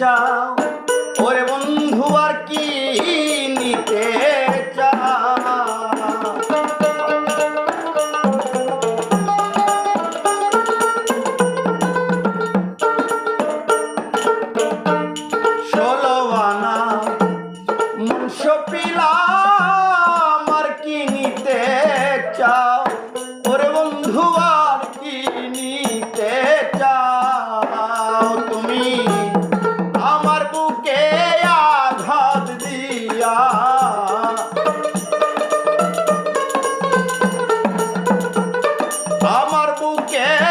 চাও yeah.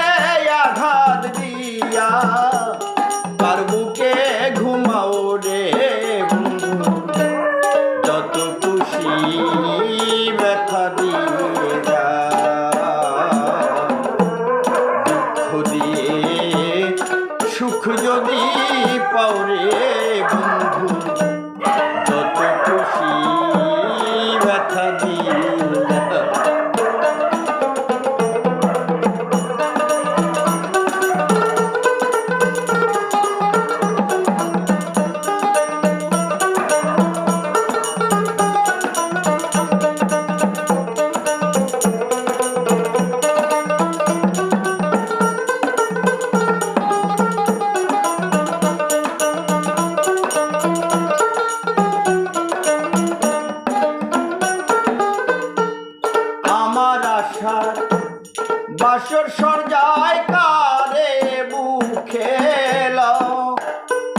বাসর সরজায় কারে মুখে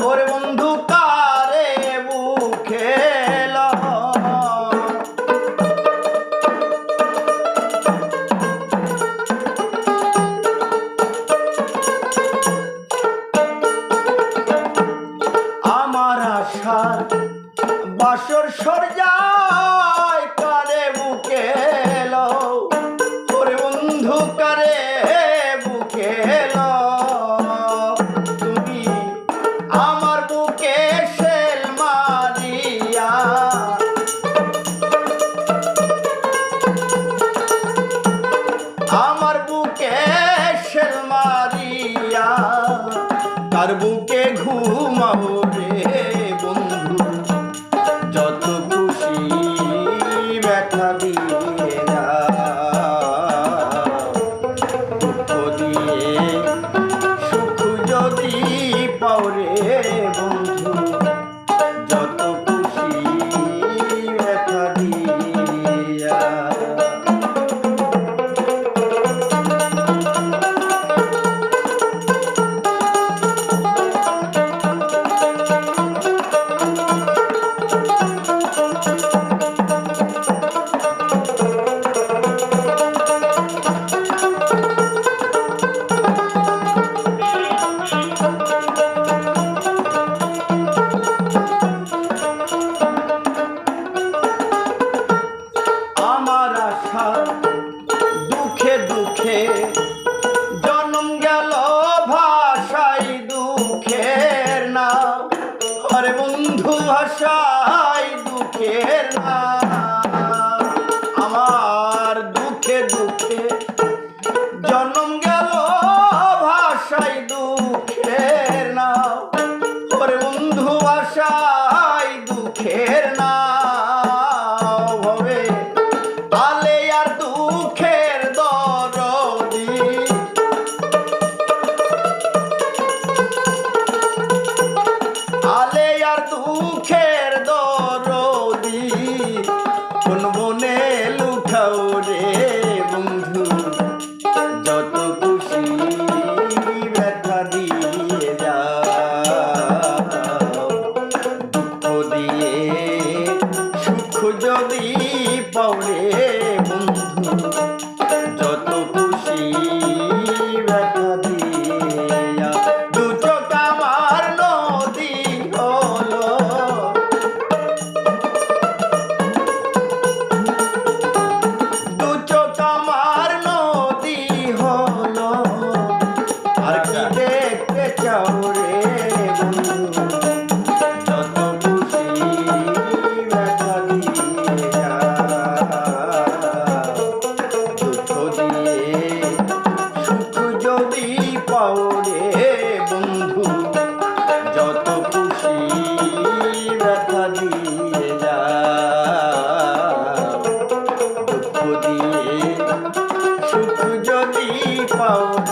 ওরে বন্ধু কারে মুখে আমার আশার বাসর সরজায় বুকে ঘুমাবো রে বন্ধু। যত খুশি ব্যথা দিয়ে দুঃখ দিয়ে বন্ধু ভাষায় দুঃখের பௌடே 方